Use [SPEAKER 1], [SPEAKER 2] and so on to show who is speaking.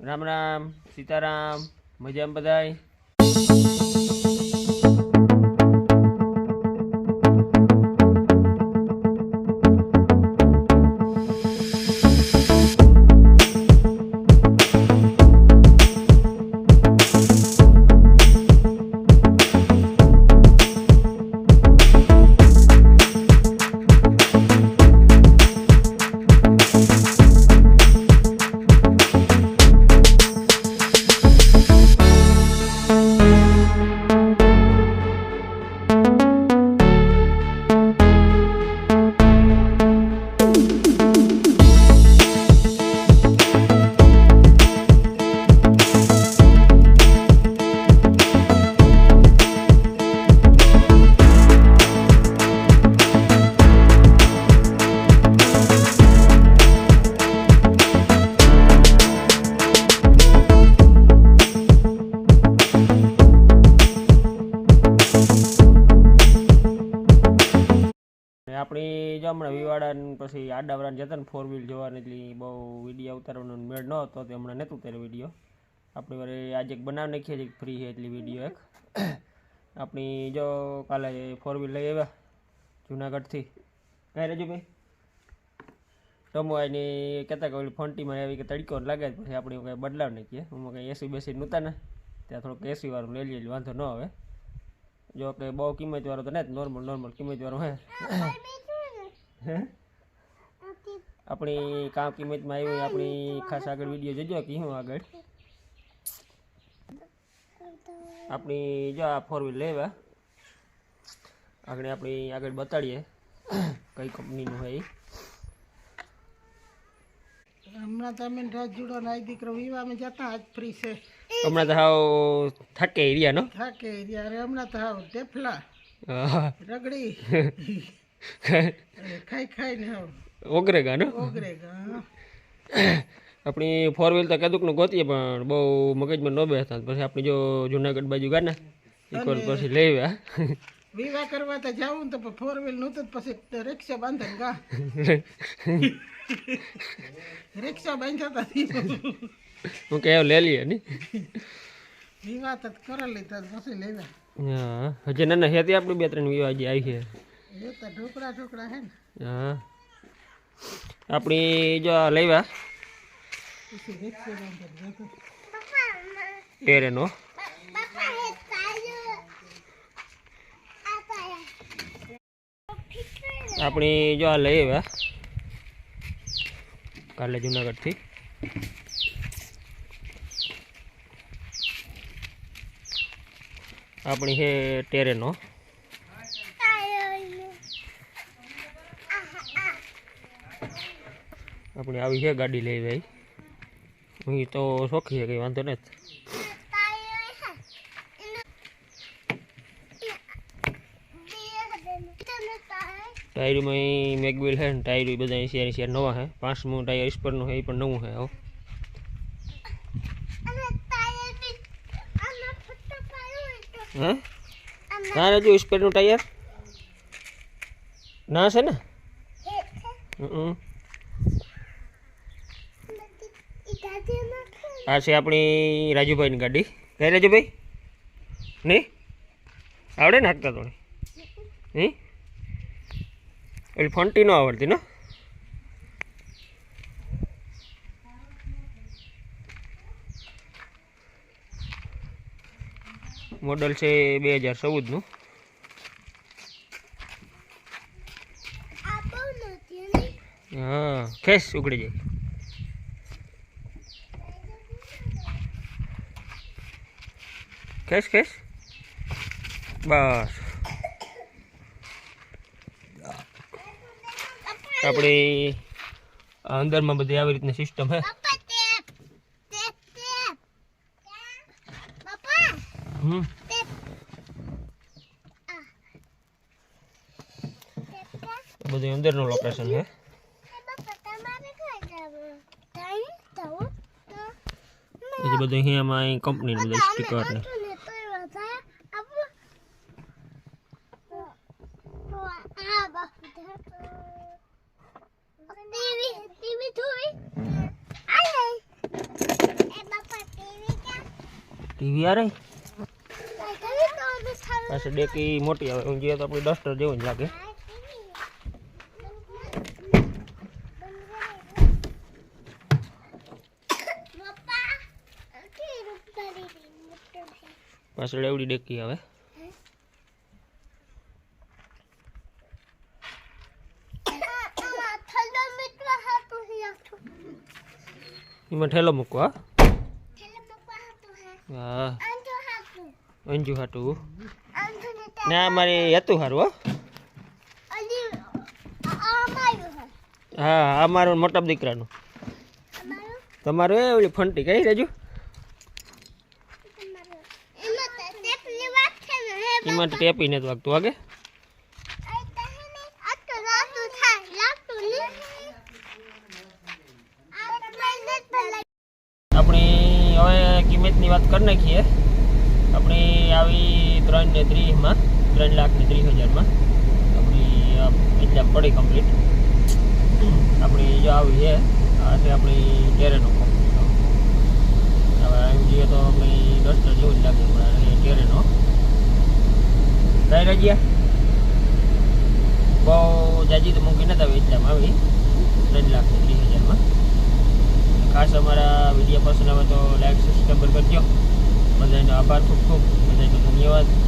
[SPEAKER 1] રામ રામ સીતારામ મજામાં બધાય? આપણી હમણાં વિવાડા પછી આડાવરા જતા ને ફોર વ્હીલ જોવાની એટલી બહુ વીડિયો ઉતારવાનો મેળ ન હતો, તે હમણાં નહોતું ત્યારે વીડિયો આપણી વારે આજે એક બનાવી નાખીએ છીએ ફ્રી છે એટલી વીડિયો એક. આપણી જો કાલે ફોર વ્હીલ લઈ આવ્યા, જુનાગઢથી. કાંઈ રજુભાઈ ભાઈ? એની કહેતા કે ઓલી ફોન્ટીમાં આવી કે તડકો લાગે, પછી આપણે કંઈ બદલાવ નાખીએ. હું કંઈ એસી બેસી નહોતા ને, ત્યાં થોડુંક એસી વાળું લઈ લઈએ વાંધો ન આવે. જો કે બહુ કિંમતવાળો તો નહીં નોર્મલ નોર્મલ કિંમતવાળું વાળો હે હે આપણી કામ કિંમતમાં આવી આપણી ખાસ આગળ વીડિયો જોજો કે હું આગળ. આપણી જો આ ફોર વ્હીલ લેવા આગળ આપણી આગળ બતાડીએ કઈ કંપનીનું હોય.
[SPEAKER 2] હમણાં તમે રાત જુડો નાઈ દીકરો વિવામાં જતા આજ ફ્રી છે.
[SPEAKER 1] હમણાં તો હાવ થાકે એરિયાનો
[SPEAKER 2] થાકે ત્યારે હમણાં તો હાવ ટેફલા રગડી. ખાઈ ખાઈ હાવ.
[SPEAKER 1] ઓગરે
[SPEAKER 2] ને ઓગરેગા.
[SPEAKER 1] આપણી ફોર વ્હીલ તો કદુકનું ગોતીએ પણ બહુ મગજમાં ન બેસતા. પછી આપણે જો જુનાગઢ બાજુ ગયા ને એક પછી લઈ આવ્યા?
[SPEAKER 2] વિવાહ કરવા તો જાવું ને તો ફોર વ્હીલ નહોતું તો પછી રિક્ષા બાંધે ગા. રિક્ષા બાંધ્યા હતા
[SPEAKER 1] હું કે લઈ લઈએ ને?
[SPEAKER 2] વિવાહ તો કરી લીધા પછી લેવા
[SPEAKER 1] હા હજી ના ના હેતી આપણી બે ત્રણ વિવાહ જે આવી છે.
[SPEAKER 2] એ તો ઢોકળા ઢોકળા હે ને.
[SPEAKER 1] હા. આપણી જો લેવા. ટેરેનો આપણી જો આ લઈ આવ્યા. કાલે જુનાગઢથી. આપણી છે ટેરેનો. આપણી આવી છે ગાડી લઈ ભાઈ હું તો શોખી છે કંઈ વાંધો નથી. ટાયરમાં મેગવેલ છે ને ટાયર બધા એસી એસી નવા છે. પાંચમું ટાયર સ્પરનું છે એ પણ નવું છે હવે હે? ના રાજુ સ્પેરનું ટાયર. ના છે ને? હમ. આ છે આપણી રાજુભાઈની ગાડી. કઈ રાજુભાઈ? નહીં આવડે ને હાંકતા તો હમ એટલે ફંટી ન આવડતી ને? મોડલ છે બે હજાર ચૌદનું. હા ખેસ ઉકળી જાય. ખેસ ખેસ બસ. આપણી અંદરમાં બધી આવી રીતની સિસ્ટમ છે હમ. બધું અંદરનું લોકેશન છે બધું અહીંયામાં અહીં કંપનીનું બધા સ્ટીકર ને
[SPEAKER 3] ટીવી ટીવી જોઈ આલે એ
[SPEAKER 1] ટીવી આ રહી? પાછળ ડેકી મોટી આવે ઊંઘી તો આપણે ડસ્ટર જેવું જ લાગે. પાછળ એવડી ડેકી આવે. એમાં ઠેલો મૂકવો. હા. અંજુ હાટું. ને અમારી મારી હતું હારું હો. હા અમારું મોટા દીકરાનું. તમારું એ ઓલી ફંટી કઈ રેજુ? એમાં ટેપી નથી વાગતું વાગે આપણી હવે કિંમતની વાત કરી નાખીએ. આપણી આવી ત્રણ ને ત્રીસમાં, ત્રણ લાખ ને ત્રીસ હજારમાં આપણી એક્ઝામ પડી કમ્પ્લીટ આપણી જો આવી છે, આ છે આપણી ટેરેનો હવે એમ જોઈએ તો આપણી ડસ્ટર જેવું જ લાગે હમણાં ટેરેનો કઈ રજ્યા? બહુ જાજી તો મૂકી આવી એક્ઝામ આવી. ત્રણ લાખ ત્રીસ હજારમાં. ખાસ અમારા વીડિયો પસંદ આવે તો લાઈક સબસ્ક્રાઈબ કરજો બધાનો આભાર ખૂબ ખૂબ બધાનો ધન્યવાદ.